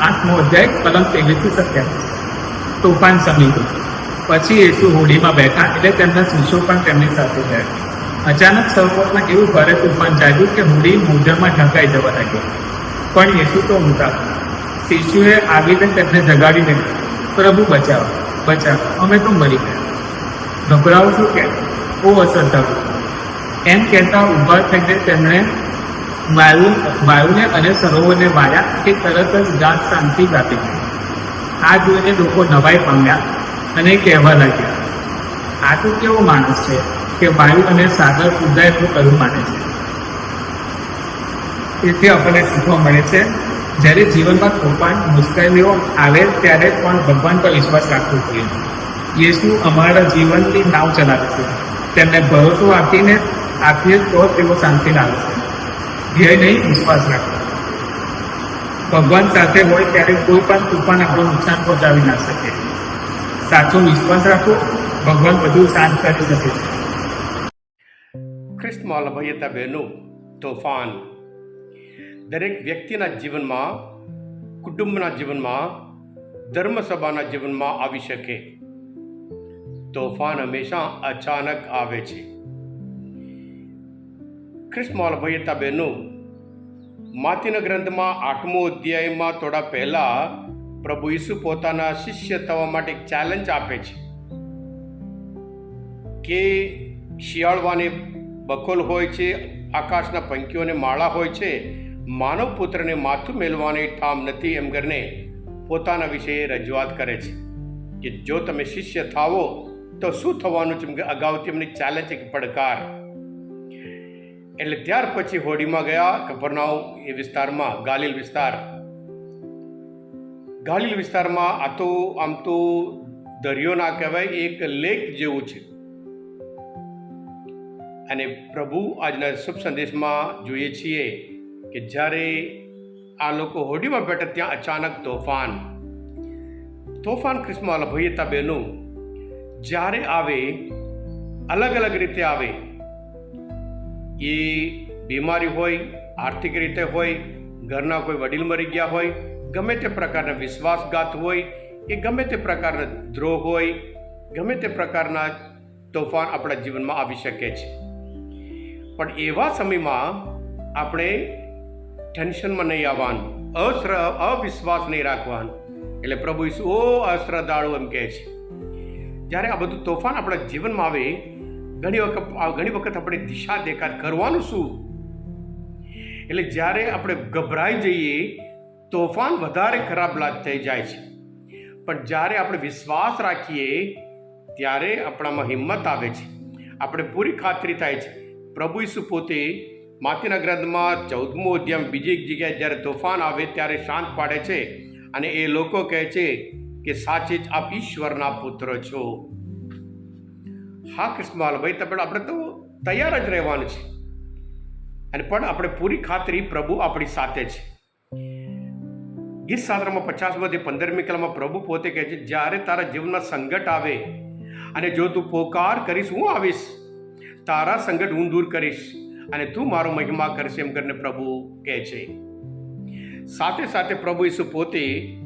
આઠમો અધ્યાય કલમ તેવીસથી સત્યાવીસ તોફાન સમીર પછી યેસુ હોડીમાં બેઠા એટલે તેમના શિષ્યો પણ તેમની સાથે ગયા. અચાનક સર્વોટમાં એવું ભારે તોફાન જાગ્યું કે હોડી મોજામાં ઢંકાઈ જવા લાગ્યો પણ યેસુ તો ઊંઘતા શિષ્યુએ આવીને તેમને જગાડીને પ્રભુ, બચાવો બચાવો, અમે તો મરી ગયા. ગભરાવો શું કે? ઓ અસરધારો. એમ કહેતા ઊભા થઈને તેમણે વાયુ વાયુને અને સરોવરને વાયા કે તરત જ ગાઢ શાંતિ વ્યાપી આ જોઈને લોકો નવાઈ પામ્યા અને કહેવા લાગ્યા, આ તો કેવો માણસ છે કે વાયુ અને સાગર સુધા એટલું કરવું માને છે? તેથી આપણને શીખવા મળે છે, જ્યારે જીવનમાં તોફાન, મુશ્કેલીઓ આવે ત્યારે પણ ભગવાન પર વિશ્વાસ રાખવો જોઈએ. યેસુ અમારા જીવનની નાવ ચલાવે છે. તેમને ભરોસો આપીને આપીએ તો તેઓ શાંતિ લાવે છે. ધ્યેય નહીં, વિશ્વાસ રાખવો ભગવાન સાથે હોય ત્યારે કોઈ પણ તૂફાન આપણું નુકસાન પહોંચાડી ના શકે. સાચો વિશ્વાસ રાખો, ભગવાન બધું શાંત કરી શકે. ખ્રિસ્ત લભયતા બહેનો, તોફાન. દરેક વ્યક્તિના જીવનમાં, કુટુંબના જીવનમાં, ધર્મસભાના જીવનમાં આવી શકે. તોફાન હંમેશા અચાનક આવે છે. ખ્રિસ્તમાં લભયતા બહેનો માતીના ગ્રંથમાં આઠમો અધ્યાયમાં થોડા પહેલા પ્રભુ ઈસુ પોતાના શિષ્ય થવા માટે એક ચેલેન્જ આપે છે. કે શિયાળવાને બકોલ હોય છે, આકાશના પંખીઓને માળા હોય છે, માનવ પુત્રને માથું મેળવાની ઠામ નથી એમ કરીને પોતાના વિશે રજૂઆત કરે છે. કે જો તમે શિષ્ય થાવો તો શું થવાનું છે? અગાઉથી એમની ચેલેન્જ એક પડકાર એટલે ત્યાર પછી હોડીમાં ગયા કપરનાવ એ વિસ્તારમાં, ગાલિલ વિસ્તાર. ગાલિલ વિસ્તારમાં આ તો આમ તો દરિયો ના કહેવાય એક લેક જેવું છે. અને પ્રભુ આજના શુભ સંદેશમાં જોઈએ છીએ કે જ્યારે આ લોકો હોડીમાં બેઠા ત્યાં અચાનક તોફાન. તોફાન ક્રિસ્મા લભયતા બહેનો જ્યારે આવે અલગ અલગ રીતે આવે એ બીમારી હોય, આર્થિક રીતે હોય, ઘરના કોઈ વડીલ મરી ગયા હોય, ગમે તે પ્રકારના વિશ્વાસઘાત હોય, એ ગમે તે પ્રકારના દ્રોહ હોય, ગમે તે પ્રકારના તોફાન આપણા જીવનમાં આવી શકે છે. પણ એવા સમયમાં આપણે ટેન્શનમાં નહીં આવવાનું, અશ્ર, અવિશ્વાસ નહીં રાખવાનું. એટલે પ્રભુ ઈસુ, ઓ અશ્રદ્ધાળુ એમ કહે છે. જ્યારે આ બધું તોફાન આપણા જીવનમાં આવે ઘણી વખત ઘણી વખત આપણે દિશા દેખાત કરવાનું શું? એટલે જ્યારે આપણે ગભરાઈ જઈએ, તોફાન વધારે ખરાબ લાગ થઈ જાય છે. પણ જ્યારે આપણે વિશ્વાસ રાખીએ, ત્યારે આપણામાં હિંમત આવે છે. આપણે પૂરી ખાતરી થાય છે. પ્રભુ ઈસુ પોતે માતીના ગ્રંથમાં ચૌદમો અધ્યાય બીજી એક જગ્યાએ જ્યારે તોફાન આવે ત્યારે શાંત પાડે છે અને એ લોકો કહે છે કે સાચે જ આપ ઈશ્વરના પુત્ર છો. હા કૃષ્ણલાલ ભાઈ, તમે આપણે તો તૈયાર જ રહેવાનું છે. અને પણ આપણે પૂરી ખાતરી પ્રભુ આપણી સાથે છે. ગીત શાસ્ત્રમાં પચાસમાંથી પંદરમી કલામાં પ્રભુ પોતે કહે છે, જ્યારે તારા જીવનમાં સંકટ આવે અને જો તું પોકાર કરીશ, હું આવીશ. તારા સંકટ હું દૂર કરીશ અને તું મારો મહિમા કરશે, એમ કરીને પ્રભુ કહે છે. સાથે સાથે પ્રભુ ઈસુ પોતે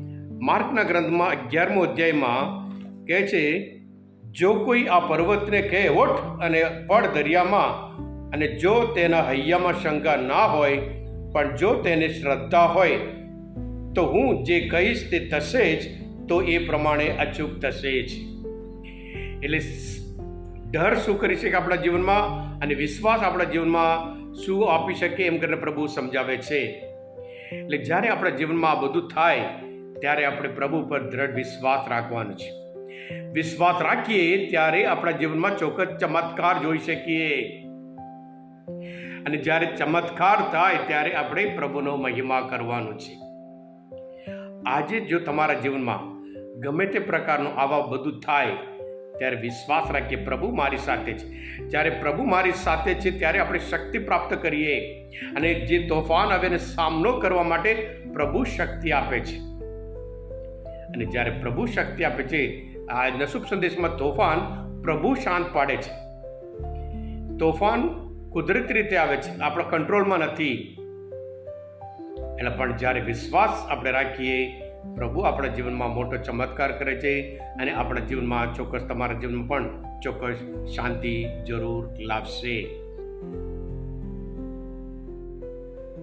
માર્કના ગ્રંથમાં અગિયારમો અધ્યાયમાં કહે છે જો કોઈ આ પર્વતને કહે, ઓઠ, અને પડ દરિયામાં, અને જો તેના હૈયામાં શંકા ના હોય, પણ જો તેને શ્રદ્ધા હોય, તો હું જે કહીશ તે થશે જ, તો એ પ્રમાણે અચૂક થશે જ. એટલે ડર શું કરી શકે આપણા જીવનમાં, અને વિશ્વાસ આપણા જીવનમાં શું આપી શકે એમ કરીને પ્રભુ સમજાવે છે. એટલે જ્યારે આપણા જીવનમાં આ બધું થાય, ત્યારે આપણે પ્રભુ પર દ્રઢ વિશ્વાસ રાખવાનો છે. વિશ્વાસ રાખીએ ત્યારે આપણા જીવનમાં ચોક્કસ ચમત્કાર જોઈ શકીએ. અને જ્યારે ચમત્કાર થાય ત્યારે આપણે પ્રભુનો મહિમા કરવાનો છે. આજે જો તમારા જીવનમાં ગમે તે પ્રકારનું આવા બધું થાય, ત્યારે વિશ્વાસ રાખીએ પ્રભુ મારી સાથે છે. જ્યારે પ્રભુ મારી સાથે છે ત્યારે આપણે શક્તિ પ્રાપ્ત કરીએ. અને જે તોફાન આવે એને સામનો કરવા માટે પ્રભુ શક્તિ આપે છે. અને જ્યારે પ્રભુ શક્તિ આપે છે આ નશુભ સંદેશમાં તોફાન પ્રભુ શાંત પાડે છે. તોફાન કુદરતી રીતે આવે છે, આપણા કંટ્રોલમાં નથી. એટલે પણ જ્યારે વિશ્વાસ આપણે રાખીએ, પ્રભુ આપણા જીવનમાં મોટો ચમત્કાર કરે છે અને આપણા જીવનમાં ચોક્કસ તમારા જીવનમાં પણ ચોક્કસ શાંતિ જરૂર લાવશે.